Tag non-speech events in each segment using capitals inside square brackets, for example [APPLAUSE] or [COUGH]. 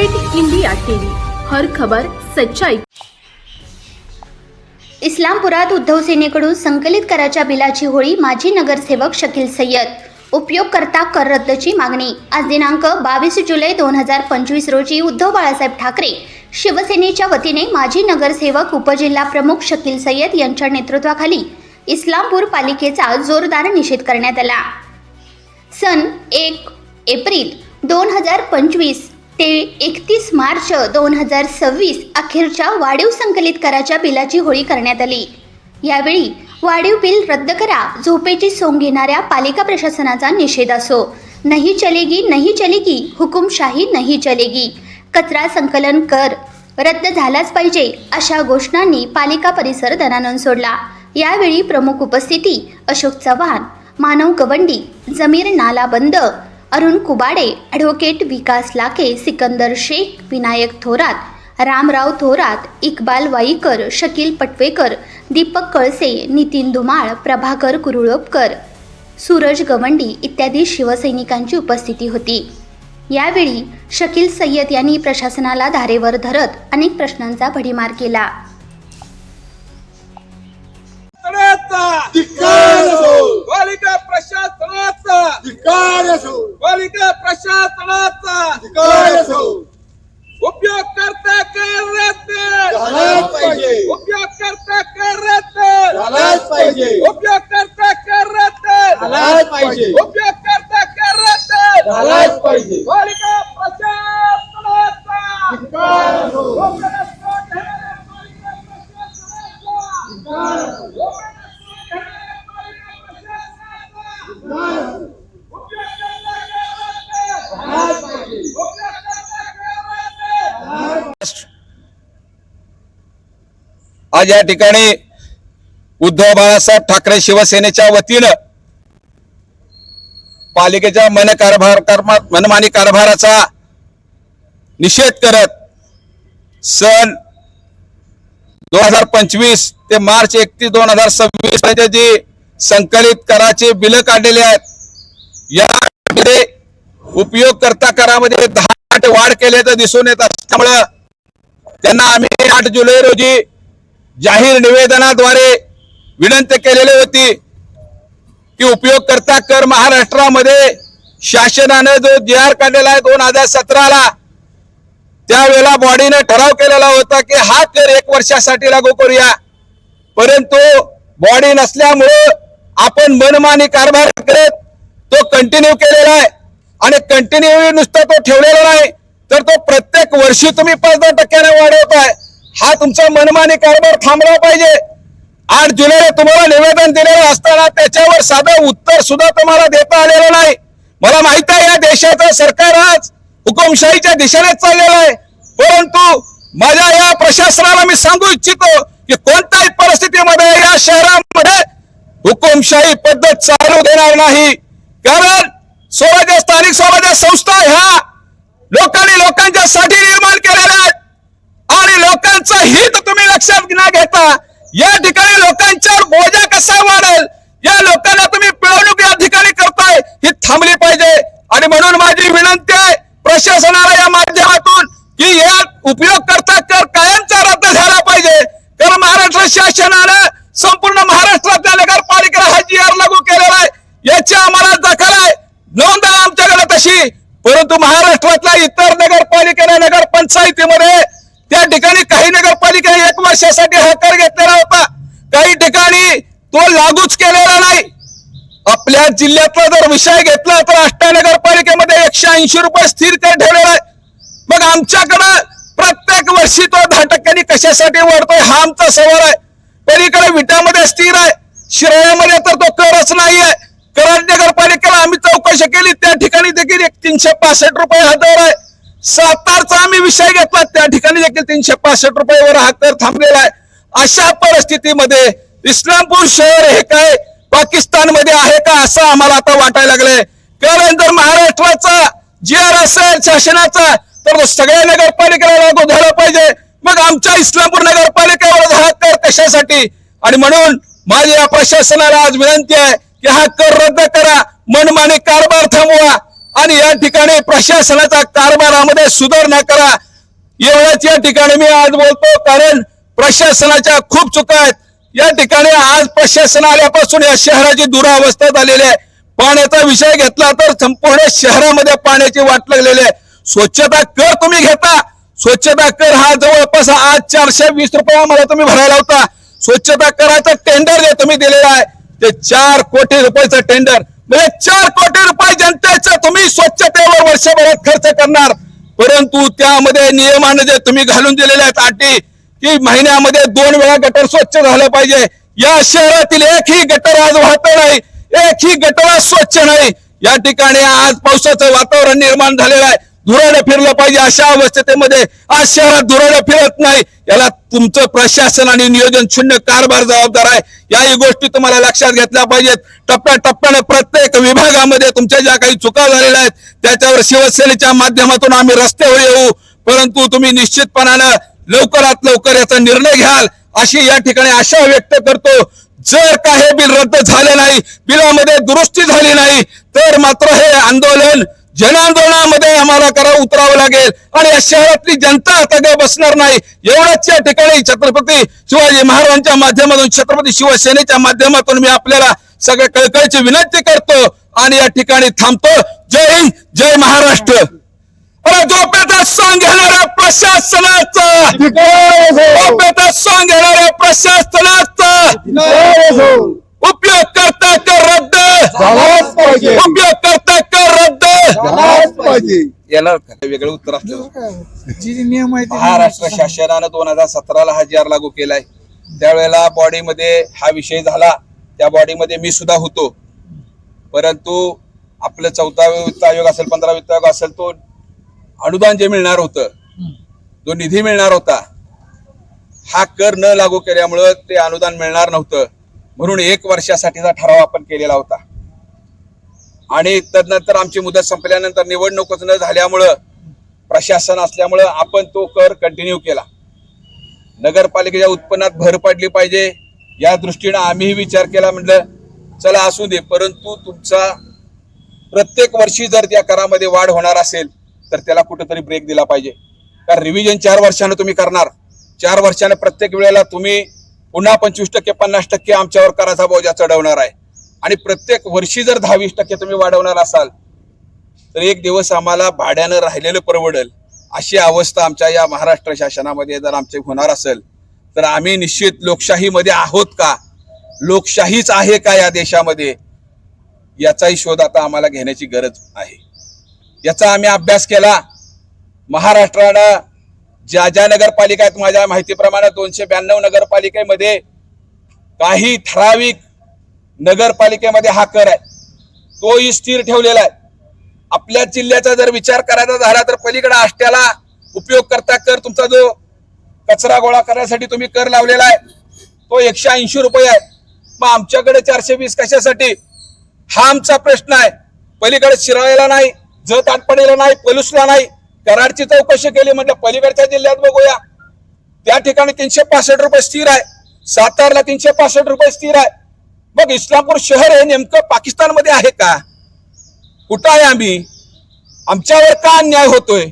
Great India TV. हर खबर सच्चाई. इस्लामपुरात उद्धव सेनेकडून संकलित कराच्या बिलाची होळी माजी नगरसेवक शकील सय्यद. उपयोगकर्ता कर रद्दची मागणी. आज दिनांक बावीस जुलै दोन हजार पंचवीस रोजी उद्धव बाळासाहेब ठाकरे शिवसेनेच्या वतीने माजी नगरसेवक उपजिल्हा प्रमुख शकील सय्यद यांच्या नेतृत्वाखाली इस्लामपूर पालिकेचा जोरदार निषेध करण्यात आला. सन एक एप्रिल दोन हजार पंचवीस ते एकतीस मार्च दोन हजार सव्वीस अखेरच्या वाढीव संकलित कराच्या बिलाची होळी करण्यात आली. यावेळी वाढीव बिल रद्द करा झोपेची सोंग घेणाऱ्या पालिका प्रशासनाचा निषेध असो. नाही चलेगी नाही चलेगी हुकुमशाही नाही चलेगी. कचरा संकलन कर रद्द झालाच पाहिजे अशा घोषणांनी पालिका परिसर दणानून सोडला. यावेळी प्रमुख उपस्थिती अशोक चव्हाण मानव गवंडी जमीर नाला बंद अरुण कुबाडे ॲडव्होकेट विकास लाखे सिकंदर शेख विनायक थोरात रामराव थोरात इक्बाल वाईकर शकील पटवेकर दीपक कळसे नितीन धुमाळ प्रभाकर कुरुळोपकर सूरज गवंडी इत्यादी शिवसैनिकांची उपस्थिती होती. यावेळी शकील सय्यद यांनी प्रशासनाला धारेवर धरत अनेक प्रश्नांचा भडीमार केला. धिक्कार असो पालिका प्रशासनाचा। धिक्कार असो पालिका प्रशासनाचा। धिक्कार असो उपयोगकर्ता कर रद्द झालाच पाहिजे। उपयोगकर्ता कर रद्द झालाच पाहिजे। उपयोगकर्ता कर रद्द झालाच पाहिजे। उपयोगकर्ता कर रद्द झालाच पाहिजे। पालिका प्रशासनाचा धिक्कार असो उपयोगकर्ता घेणाऱ्या पालिका प्रशासनाचा उपयोगकर्ता घेणाऱ्या पालिका प्रशासनाचा उपयोगकर्ता कर रद्द झालाच पाहिजे उपयोगकर्ता कर रद्द आज या ठिकाणी उद्धव बाळासाहेब ठाकरे शिवसेनेच्या वतीनं पालिकेच्या मन कारभार मनमानी कारभाराचा निषेध करत सन दोन हजार पंचवीस ते मार्च एकतीस दोन हजार सव्वीस पर्यंत जी संकलित कराचे बिल काढलेले आहेत यामध्ये उपयोगकर्ता करामध्ये दहा टक्के वाढ केल्याचं दिसून येत असल्यामुळं त्यांना आम्ही आठ जुलै रोजी जाहीर निवेदनाद्वारे विनंती केलेली होती की उपयोगकर्ता कर महाराष्ट्रामध्ये शासनानं जो जी आर काढलेला आहे दोन हजार सतराला त्यावेळेला बॉडीने ठराव केलेला होता की हा कर एक वर्षासाठी लागू करूया. परंतु बॉडी नसल्यामुळे आपण मनमानी कारभार करत तो कंटिन्यू केलेला आहे. आणि कंटिन्यू नुसता तो ठेवलेला नाही तर तो प्रत्येक वर्षी तुम्ही पाच दहा टक्क्याने वाढवताय. हा तुमचा मनमानी कारभार थांबला पाहिजे. आठ जुलैला तुम्हाला निवेदन दिलेलं असताना त्याच्यावर साधं उत्तर सुद्धा तुम्हाला देता आलेलं नाही. मला माहीत आहे या देशाचं सरकार आज हुकुमशाहीच्या दिशेने चाललेलं आहे. परंतु माझ्या या प्रशासनाला मी सांगू इच्छितो की कोणत्याही परिस्थितीमध्ये या शहरामध्ये हुकुमशाही पद्धत चालू देणार नाही. कारण स्वराज्य स्थानिक स्वराज्य संस्था ह्या लोकांनी लोकांच्या साठी निर्माण केलेल्या आहेत आणि लोकांचं हित तुम्ही लक्षात न घेता या ठिकाणी लोकांच्यावर बोजा कसा वाढेल? या लोकांना तुम्ही पिळवणूक या ठिकाणी करताय ही थांबली पाहिजे. आणि म्हणून माझी विनंती आहे प्रशासनाला या माध्यमातून की या उपयोगकर्ता कर कायमचा रद्द झाला पाहिजे. कारण महाराष्ट्र शासनानं संपूर्ण महाराष्ट्रातल्या नगरपालिकेला हा जी आर लागू केलेला आहे याची आम्हाला दखल आहे नोंद आहे आमच्याकडे तशी परंतु महाराष्ट्रातल्या इतर नगरपालिकेला नगरपंचायतीमध्ये त्या ठिकाणी काही नगरपालिका एक वर्षासाठी हा कर घेतलेला होता काही ठिकाणी तो लागूच केलेला नाही आपल्या जिल्ह्यातला जर विषय घेतला तर आष्टा नगरपालिकेमध्ये एकशे ऐंशी रुपये स्थिर कर ठेवलेला आहे. मग आमच्याकडं प्रत्येक वर्षी तो दहा टक्क्यांनी कशासाठी वाढतोय हा आमचा सवाल आहे. पलीकडे विटामध्ये स्थिर आहे. शिराळ्यामध्ये तर तो करच नाहीये. कराड नगरपालिकेला आम्ही चौकशी केली. त्या ठिकाणी देखील एक तीनशे पासष्ट रुपये हा दर आहे. सातारचा आम्ही विषय घेतला. त्या ठिकाणी देखील तीनशे पासष्ट रुपयावर हा कर थांबलेला आहे. अशा परिस्थितीमध्ये इस्लामपूर शहर हे काय पाकिस्तानमध्ये आहे का असं आम्हाला आता वाटायला लागलंय. कारण जर महाराष्ट्राचा जी आर असेल शासनाचा तर सगळ्या नगरपालिकेला लागू झाला पाहिजे. मग आमच्या इस्लामपूर नगरपालिकेवर हा कर कशासाठी? आणि म्हणून माझी या प्रशासनाला आज विनंती आहे की हा कर रद्द करा मनमानी कारभार थांबवा आणि या ठिकाणी प्रशासनाचा कारभारामध्ये सुधारणा करा. एवढ्याच या ठिकाणी मी आज बोलतो कारण प्रशासनाच्या खूप चुका आहेत. या ठिकाणी आज प्रशासन आल्यापासून या शहराची दुरावस्था झालेली आहे. पाण्याचा विषय घेतला तर संपूर्ण शहरामध्ये पाण्याची वाट लागलेली आहे. स्वच्छता कर तुम्ही घेता. स्वच्छता कर हा जवळपास आज चारशे वीस रुपये आम्हाला तुम्ही भरायला होता स्वच्छता कराचा टेंडर जे तुम्ही दिलेला आहे ते चार कोटी रुपयाचं टेंडर म्हणजे चार कोटी रुपये जनतेचं तुम्ही स्वच्छतेवर वर्षभरात खर्च करणार. परंतु त्यामध्ये नियमानं जे तुम्ही घालून दिलेले आहेत अटी की महिन्यामध्ये दोन वेळा गटर स्वच्छ झालं पाहिजे. या शहरातील एकही गटर आज वाहत नाही. एकही गटर आज स्वच्छ नाही. या ठिकाणी आज पावसाचं वातावरण निर्माण झालेलं आहे. धुराडं फिरलं पाहिजे अशा अवस्थेमध्ये. आज शहरात धुराडं फिरत नाही. याला तुमचं प्रशासन आणि नियोजन शून्य कारभार जबाबदार आहे. याही गोष्टी तुम्हाला लक्षात घेतल्या पाहिजेत. टप्प्याटप्प्याने प्रत्येक विभागामध्ये तुमच्या ज्या काही चुका झालेल्या आहेत त्याच्यावर शिवसेनेच्या माध्यमातून आम्ही रस्त्यावर येऊ. परंतु तुम्ही निश्चितपणानं लवकरात लवकर याचा निर्णय घ्याल अशी या ठिकाणी आशा व्यक्त करतो. जर का हे बिल रद्द झाले नाही बिलामध्ये दुरुस्ती झाली नाही तर मात्र हे आंदोलन जनांदोलनामध्ये आम्हाला करा उतरावं लागेल. आणि या शहरातली जनता आता काय बसणार नाही. एवढंच या ठिकाणी छत्रपती शिवाजी महाराजांच्या माध्यमातून छत्रपती शिवसेनेच्या माध्यमातून मी आपल्याला सगळ्या कळकळीची विनंती करतो. आणि या ठिकाणी थांबतो. जय हिंद जय महाराष्ट्र. झोपेचा सॉंग घेणाऱ्या प्रशासनाचा! झोपेचा सॉंग घेणाऱ्या प्रशासनाचा! उपयोग करता कर रद्द! उपयोग करता कर रद्द याला वेगळं उत्तर असलं महाराष्ट्र शासनानं दोन हजार सतराला हा जी आर लागू केलाय. त्यावेळेला बॉडीमध्ये हा विषय झाला. त्या बॉडीमध्ये मी सुद्धा होतो. परंतु आपलं चौथा वित्त आयोग असेल पंधरा वित्त आयोग असेल तो अनुदान जे मिळणार होतं जो निधी मिळणार होता हा कर न लागू केल्यामुळं ते अनुदान मिळणार नव्हतं. म्हणून एक वर्षासाठीचा ठराव आपण केलेला होता. आणि तदनंतर आमची मुदत संपल्यानंतर निवडणूकच न झाल्यामुळं प्रशासन असल्यामुळं आपण तो कर कंटिन्यू केला. नगरपालिकेच्या उत्पन्नात भर पडली पाहिजे या दृष्टीनं आम्हीही विचार केला म्हटलं चला असू दे परंतु तुमचा प्रत्येक वर्षी जर त्या करामध्ये वाढ होणार असेल तर त्याला कुठेतरी ब्रेक दिला पाहिजे. कारण रिव्हिजन चार वर्षानं तुम्ही करणार. चार वर्षानं प्रत्येक वेळेला तुम्ही पुन्हा पंचवीस टक्के पन्नास टक्के आमच्यावर कराचा बोजा चढवणार आहे. आणि प्रत्येक वर्षी जर दहा वीस टक्के तुम्ही वाढवणार असाल तर एक दिवस आम्हाला भाड्यानं राहिलेलं परवडेल. अशी अवस्था आमच्या या महाराष्ट्र शासनामध्ये जर आमचे होणार असेल तर आम्ही निश्चित लोकशाहीमध्ये आहोत का? लोकशाहीच आहे का या देशामध्ये? याचाही शोध आता आम्हाला घेण्याची गरज आहे. याचा आम्ही अभ्यास केला. महाराष्ट्रानं ज्या ज्या नगरपालिका आहेत माझ्या माहितीप्रमाणे दोनशे ब्याण्णव नगरपालिकेमध्ये काही ठराविक नगरपालिकेमध्ये हा कर आहे. तोही स्थिर ठेवलेला आहे. आपल्या जिल्ह्याचा जर विचार करायचा झाला तर पलीकडे आष्ट्याला उपयोग करता कर तुमचा जो कचरा गोळा करण्यासाठी तुम्ही कर लावलेला आहे तो एकशे ऐंशी रुपये आहे. मग आमच्याकडे चारशे वीस कशासाठी? हा आमचा प्रश्न आहे. पलीकडे शिराळ्याला नाही जत आटपाडीला नाही पलुसला नाही कराडची चौकशी केली म्हणजे पलीकडच्या जिल्ह्यात बघूया. त्या ठिकाणी तीनशे पासष्ट रुपये स्थिर आहे. सातारला तीनशे पासष्ट रुपये स्थिर आहे. मग इस्लामपूर शहर हे नेमकं पाकिस्तानमध्ये आहे का? कुठं आहे आम्ही? आमच्यावर का अन्याय होतोय?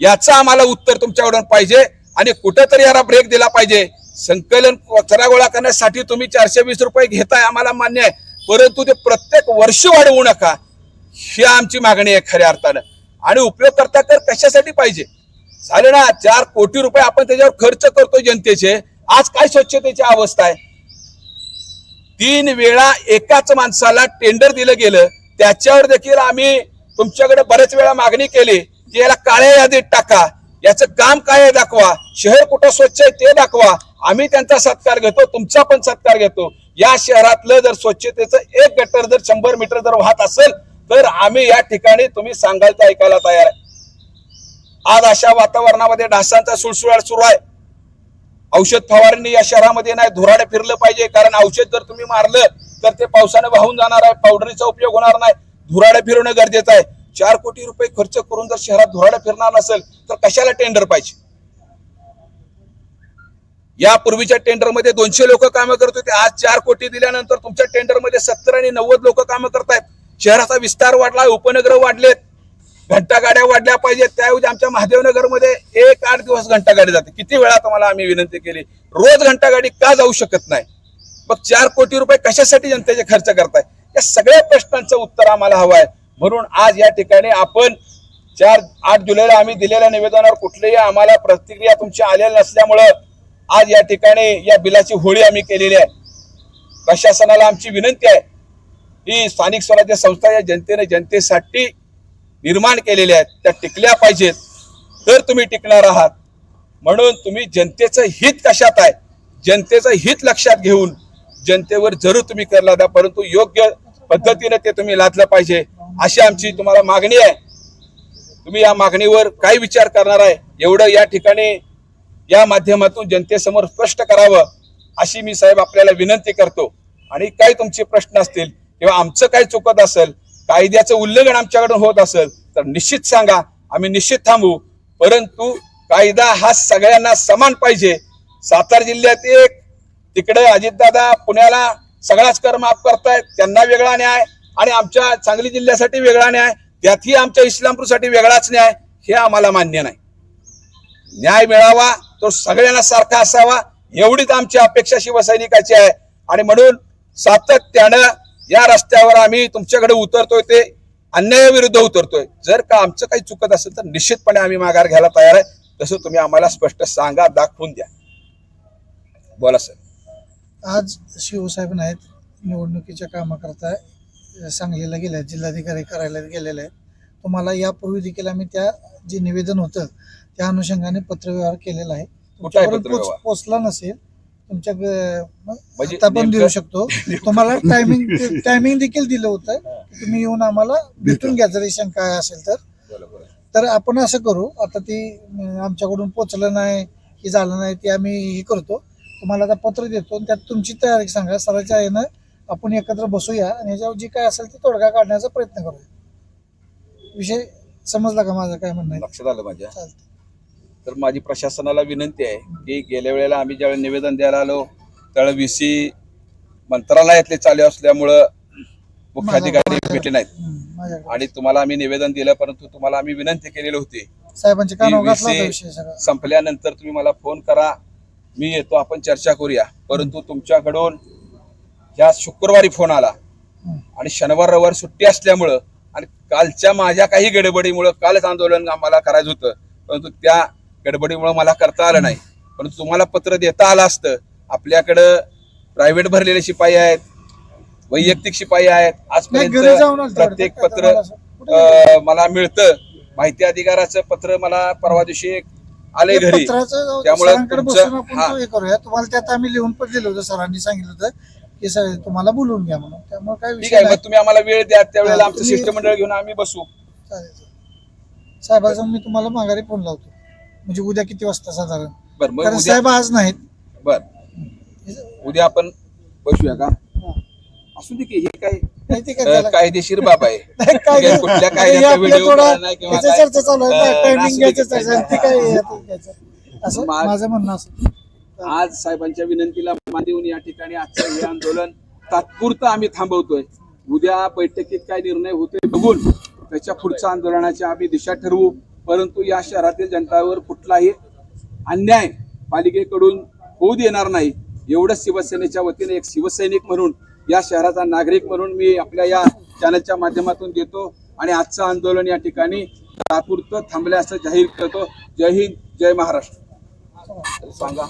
याचं आम्हाला उत्तर तुमच्याकडून पाहिजे आणि कुठंतरी याला ब्रेक दिला पाहिजे. संकलन कचरा गोळा करण्यासाठी तुम्ही चारशे वीस रुपये घेताय आम्हाला मान्य आहे. परंतु ते प्रत्येक वर्षी वाढवू नका. ही आमची मागणी आहे खऱ्या अर्थानं. आणि उपयोगकर्ता कर कशासाठी पाहिजे? झाले ना चार कोटी रुपये आपण त्याच्यावर खर्च करतो जनतेचे. आज काय स्वच्छतेची अवस्था आहे? तीन वेळा एकाच माणसाला टेंडर दिलं गेलं. त्याच्यावर देखील आम्ही तुमच्याकडे बरेच वेळा मागणी केली. की याला काळ्या यादीत टाका. याचं काम काय आहे दाखवा. शहर कुठं स्वच्छ आहे ते दाखवा. आम्ही त्यांचा सत्कार घेतो तुमचा पण सत्कार घेतो. या शहरातलं जर स्वच्छतेचं एक गटर जर शंभर मीटर जर वाहत असेल तर आम्ही या ठिकाणी तुम्ही सांगाल ते ऐकायला तयार आहे. आज अशा वातावरणामध्ये डासांचा सुळसुळाट सुरू आहे. औषध फवारणी या शहरामध्ये नाही धुराडे फिरलं पाहिजे. कारण औषध जर तुम्ही मारलं तर ते पावसाने वाहून जाणार आहे. पावडरीचा उपयोग होणार नाही. धुराडे फिरवणं गरजेचं आहे. चार कोटी रुपये खर्च करून जर शहरात धुराडे फिरणार नसेल तर कशाला टेंडर पाहिजे? या पूर्वीच्या टेंडरमध्ये दोनशे लोक कामं करत होते. आज चार कोटी दिल्यानंतर तुमच्या टेंडरमध्ये सत्तर आणि नव्वद लोक कामं करतायत. शहराचा विस्तार वाढला उपनगर वाढलेत. घंटागाड्या वाढल्या पाहिजेत. त्याऐवजी आमच्या महादेवनगरमध्ये एक आठ दिवस घंटागाडी जाते. किती वेळा तुम्हाला आम्ही विनंती केली रोज घंटागाडी का जाऊ शकत नाही? मग चार कोटी रुपये कशासाठी जनतेचे खर्च करताय? या सगळ्या प्रश्नांचं उत्तर आम्हाला हवं आहे म्हणून आज या ठिकाणी आपण चार आठ जुलैला आम्ही दिलेल्या निवेदनावर कुठलीही आम्हाला प्रतिक्रिया तुमची आलेल्या नसल्यामुळं आज या ठिकाणी या बिलाची होळी आम्ही केलेली आहे. प्रशासनाला आमची विनंती आहे. ही स्थानिक स्वराज्य संस्था या जनतेने जनतेसाठी निर्माण केलेल्या आहेत. त्या टिकल्या पाहिजेत. तर तुम्ही टिकणार आहात म्हणून तुम्ही जनतेचं हित कशात आहे? जनतेचं हित लक्षात घेऊन जनतेवर जरूर तुम्ही करला द्या परंतु योग्य पद्धतीने ते तुम्ही लादलं पाहिजे. अशी आमची तुम्हाला मागणी आहे. तुम्ही या मागणीवर काय विचार करणार आहे? एवढं या ठिकाणी या माध्यमातून जनतेसमोर स्पष्ट करावं अशी मी साहेब आपल्याला विनंती करतो. आणि काही तुमचे प्रश्न असतील किंवा आमचं काय चुकत असेल कायद्याचं उल्लंघन आमच्याकडून होत असेल तर निश्चित सांगा आम्ही निश्चित थांबू. परंतु कायदा हा सगळ्यांना समान पाहिजे. सातारा जिल्ह्यात एक तिकडे अजितदादा पुण्याला सगळाच कर माफ करतायत त्यांना वेगळा न्याय आणि आमच्या सांगली जिल्ह्यासाठी वेगळा न्याय त्यातही आमच्या इस्लामपूरसाठी वेगळाच न्याय हे आम्हाला मान्य नाही. न्याय मिळावा तो सगळ्यांना सारखा असावा एवढीच आमची अपेक्षा शिवसैनिकाची आहे. आणि म्हणून सातत्यानं या रस्त्यावर आम्ही तुमच्याकडे उतरतोय ते अन्यायाविरुद्ध उतरतोय. जर का आमचं काही चुकत असेल तर निश्चितपणे आम्ही माघार घ्यायला तयार आहे. तसं तुम्ही आम्हाला स्पष्ट सांगा दाखवून द्या. बोला सर. आज शिवसाहेब नाहीत निवडणुकीच्या कामाकरता सांगलीला गेले आहेत जिल्हाधिकारी कार्यालयात गेलेले आहेत. तुम्हाला यापूर्वी देखील आम्ही त्या जे निवेदन होतं त्या अनुषंगाने पत्रव्यवहार केलेला आहे? पोचला नसेल तुमच्या म्हणजे आता पण देऊ शकतो. [LAUGHS] तुम्हाला टायमिंग टायमिंग देखील दिलं होतं. की तुम्ही येऊन आम्हाला भेटून घ्या जरी शंका असेल तर. तर आपण असं करू आता ती आमच्याकडून पोचलं नाही की झालं नाही ते आम्ही हे करतो. तुम्हाला आता पत्र देतो आणि त्यात तुमची तयारी सांगा. सराच्या आहे आपण एकत्र बसूया आणि याच्यावर जी काय असेल ते तोडगा काढण्याचा प्रयत्न करूया. विषय समजला का माझं? काय म्हणणं लक्षात आलं माझ्या. तर माझी प्रशासनाला विनंती आहे की गेल्या वेळेला आम्ही ज्यावेळी निवेदन द्यायला आलो त्यावेळी व्हीसी मंत्रालयातले चालू असल्यामुळं मुख्याधिकारी भेटले नाहीत. आणि तुम्हाला आम्ही निवेदन दिलं परंतु तुम्हाला आम्ही विनंती केलेली होती संपल्यानंतर तुम्ही मला फोन करा मी येतो आपण चर्चा करूया. परंतु तुमच्याकडून ह्या शुक्रवारी फोन आला. आणि शनिवार रविवार सुट्टी असल्यामुळं आणि कालच्या माझ्या काही गडबडीमुळं कालच आंदोलन आम्हाला करायचं होतं. परंतु त्या गडबडीमुळं मला करता आलं नाही. परंतु तुम्हाला पत्र देता आलं असतं. आपल्याकडं प्रायव्हेट भरलेले शिपाई आहेत वैयक्तिक शिपाई आहेत. आजपर्यंत आलं. प्रत्येक पत्र मला मिळतं. माहिती अधिकाराचं पत्र मला परवा दिवशी ते घरी. त्यामुळे तुम्हाला त्यात आम्ही लिहून पण दिलं होतं सरांनी सांगितलं होतं की सर तुम्हाला बोलवून घ्या म्हणून. त्यामुळे काय ठीक विषय आहे मग तुम्ही आम्हाला वेळ द्या. त्यावेळेला आमचं शिष्टमंडळ घेऊन आम्ही बसू. साहेबाचा मी तुम्हाला माघारी फोन लावतो. म्हणजे उद्या किती वाजता साधारण? बर मग कारण उद्या साहेब आज नाहीत. बर. उद्या आपण बसूया का. असू दे की हे काय माहिती का अं, त्याला? कायदेशीर बाब आहे. [LAUGHS] नाही, काय कुठल्या नाही, हे कायद्याचा आपलं व्हिडिओ थोडं नाही किंवा याचं काय. चर्चा चालू आहे. अं, टायमिंग असू दे घ्यायचं की चर्चा काय. ती काय याचं घ्यायचं. असं मा- माझं म्हणणं असं. आज साहेबांच्या विनंतीला मान देऊन या ठिकाणी आजचं हे आंदोलन तात्पुरतं आम्ही थांबवतोय. उद्या बैठकीत काय निर्णय होते बघून त्याच्या पुढच्या आंदोलनाची आम्ही दिशा ठरवू. परंतु या शहरातील जनतावर कुठलाही अन्याय पालिकेकडून होऊ देणार नाही. एवढंच शिवसेनेच्या वतीने एक शिवसैनिक म्हणून या शहराचा नागरिक म्हणून मी आपल्या या चॅनलच्या माध्यमातून देतो आणि आजचं आंदोलन या ठिकाणी तात्पुरतं थांबल्या असं जाहीर करतो. जय हिंद जय महाराष्ट्र. सांगा.